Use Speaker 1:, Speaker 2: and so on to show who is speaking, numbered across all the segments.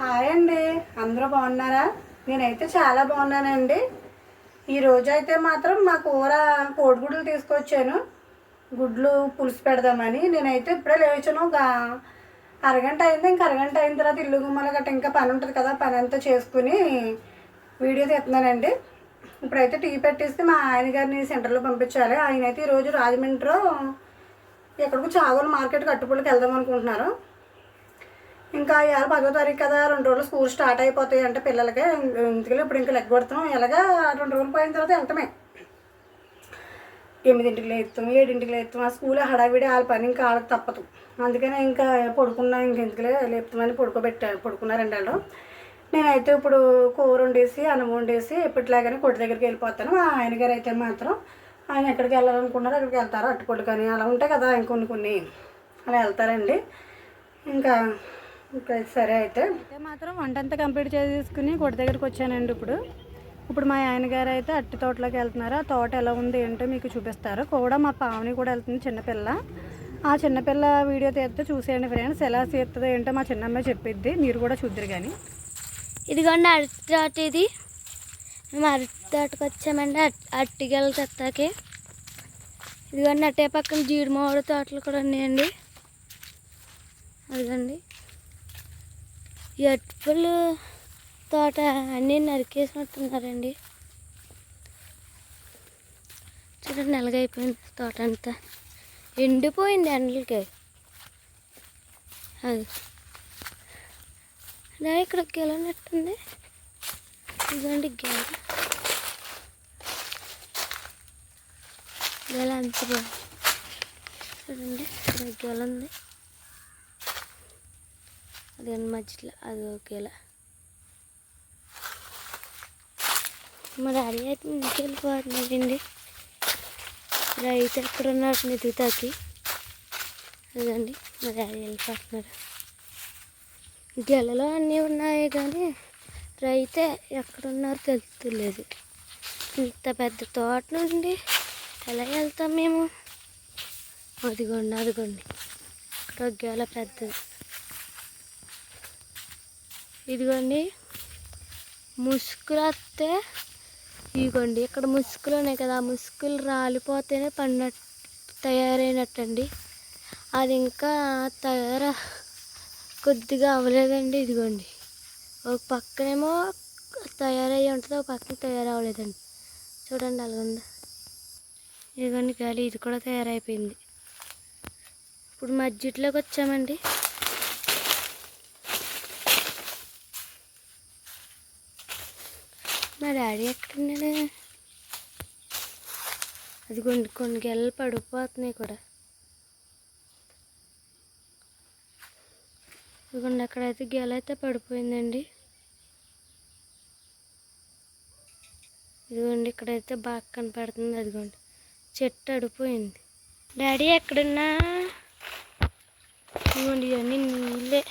Speaker 1: Hi అండి. అందరూ బాగున్నారా? నేనైతే చాలా బాగున్నానండి. ఈ రోజు అయితే మాత్రం మా కూర కోడిగుడ్లు తీసుకొచ్చాను. గుడ్లు పులుసు పెడదామని. నేనైతే ఇప్పుడే లేచాను. ఒక అరగంట అయింది. ఇంకా అరగంట అయిన తర్వాత ఇల్లు గుమ్మలు గట్ట ఇంకా పని ఉంటుంది కదా పని అంతా చేసుకుని వీడియో తీస్తున్నానండి. ఇప్పుడైతే టీ పెట్టేస్తే మా ఆయన గారిని సెంటర్లో పంపించాలి. ఆయన అయితే ఈరోజు రాజమండ్రిలో ఎక్కడికో చాగోలు మార్కెట్ కట్టుబడికి వెళ్దాం అనుకుంటున్నారు. ఇంకా ఇవాళ పదో తారీఖు కదా రెండు రోజులు స్కూల్ స్టార్ట్ అయిపోతాయి అంటే పిల్లలకి. ఇందులో ఇప్పుడు ఇంకా లెక్క కొడుతున్నాం ఎలాగా రెండు రోజులు పోయిన తర్వాత వెళ్తామే. ఎనిమిదింటికి లేస్తాం ఏడింటికి లేస్తాం. ఆ స్కూల్ హడావిడి వాళ్ళ పని ఇంకా వాళ్ళకి తప్పదు. అందుకనే ఇంకా పడుకున్నా ఇంకెందుకులే లేపుతామని పడుకోబెట్టారు పడుకున్నారండి వాళ్ళు నేనైతే ఇప్పుడు కూర వండేసి అన్నం వండేసి ఎప్పటిలాగానే కొట్టు దగ్గరికి వెళ్ళిపోతాను. మా ఆయన గారు అయితే మాత్రం ఆయన ఎక్కడికి వెళ్ళాలనుకున్నారో అక్కడికి వెళ్తారు. అట్టుకొట్టు కానీ అలా ఉంటాయి కదా ఇంకొన్ని కొన్ని అలా వెళ్తారండి. ఇంకా ఇంకా సరే అయితే. అయితే మాత్రం వంట అంతా కంప్లీట్ చేసుకుని కొట్టి దగ్గరికి వచ్చానండి ఇప్పుడు. ఇప్పుడు మా ఆయన గారు అయితే అట్టి తోటలోకి వెళ్తున్నారు. ఆ తోట ఎలా ఉంది ఏంటో మీకు చూపిస్తారు. కూడా మా పావని కూడా వెళ్తుంది చిన్నపిల్ల. ఆ చిన్నపిల్ల వీడియో తీస్తే చూసేయండి ఫ్రెండ్స్. ఎలా తీస్తుందో ఏంటో మా చిన్నమ్మ చెప్పిద్ది. మీరు కూడా చూద్దరు కానీ.
Speaker 2: ఇదిగోండి అరటి తోట ఇది. మేము అరటి తోటకు వచ్చామండి. అట్ అట్టిగల చెత్తకి ఇదిగోండి అట్టే పక్కన జీడి మామిడి తోటలు కూడా ఉన్నాయండి. అదిగోండి. ఈ అట్టుపళ్ళు తోట అన్నీ నరికేసినట్టున్నారండి. చూడండి నెలగైపోయింది తోట అంతా. ఎండిపోయింది ఎండలకి. అది. నా ఇక్కడ గెలనట్టుంది. ఇదండి గెల. గెల అంత చూడండి ఇక్కడ గెల ఉంది. అది మధ్యలో అది ఒకేలా. మా డాడీ అయితే ఇంటికి వెళ్ళిపోతున్నాడండి రైతు ఎక్కడ ఉన్నారు నిధుతాకి అదండి మా డాడీ వెళ్ళిపోతున్నాడు. గెలలో అన్నీ ఉన్నాయి కానీ రైతే ఎక్కడున్నారో తెలుస్తలేదు. ఇంత పెద్ద తోట నుండి ఎలా వెళ్తాం మేము? అదిగోండి అదిగోండి. ఇక్కడ ఒక గెల పెద్దది. ఇదిగోండి. ముసుగులు వస్తే ఇదిగోండి. ఇక్కడ ముసుగులు ఉన్నాయి కదా ఆ ముసుకులు రాలిపోతేనే పడినట్టు తయారైనట్టండి. అది ఇంకా తయారు కొద్దిగా అవ్వలేదండి ఇదిగోండి. ఒక పక్కనేమో తయారయ్యి ఉంటుంది ఒక పక్కన తయారవ్వలేదండి. చూడండి అలా ఇదిగోండి గాలి ఇది కూడా తయారైపోయింది. ఇప్పుడు మధ్యలోకి వచ్చామండి. మా డాడీ ఎక్కడున్నాడు? అది కొన్ని కొన్ని గెలలు పడిపోతున్నాయి కూడా. ఇదిగోండి అక్కడైతే గెల అయితే పడిపోయిందండి. ఇదిగోండి ఇక్కడైతే బాగా కనపడుతుంది. అదిగోండి చెట్టు అడిపోయింది. డాడీ ఎక్కడున్నా? ఇదిగోండి ఇవన్నీ నీళ్ళే.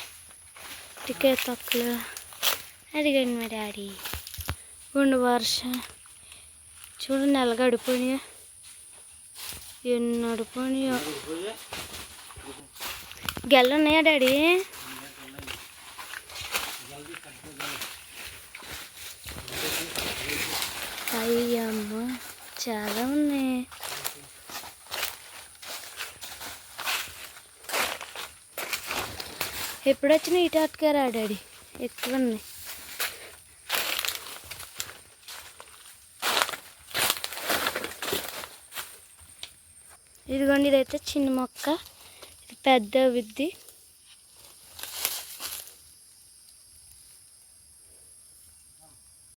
Speaker 2: టికెట్ తొక్కలు అడిగండి మా డాడీ. ఇదిగోండి వర్షం. చూడండి నెల గడిపోయా ఎన్ని అడిపోయా గెల్లు ఉన్నాయా డాడీ? అయ్యమ్మ చాలా ఉన్నాయి. ఎప్పుడు వచ్చిన ఇటు అటుకారా డాడీ? ఎక్కువ ఉన్నాయి. ఇదిగోండి ఇదైతే చిన్న మొక్క. ఇది పెద్ద విద్ది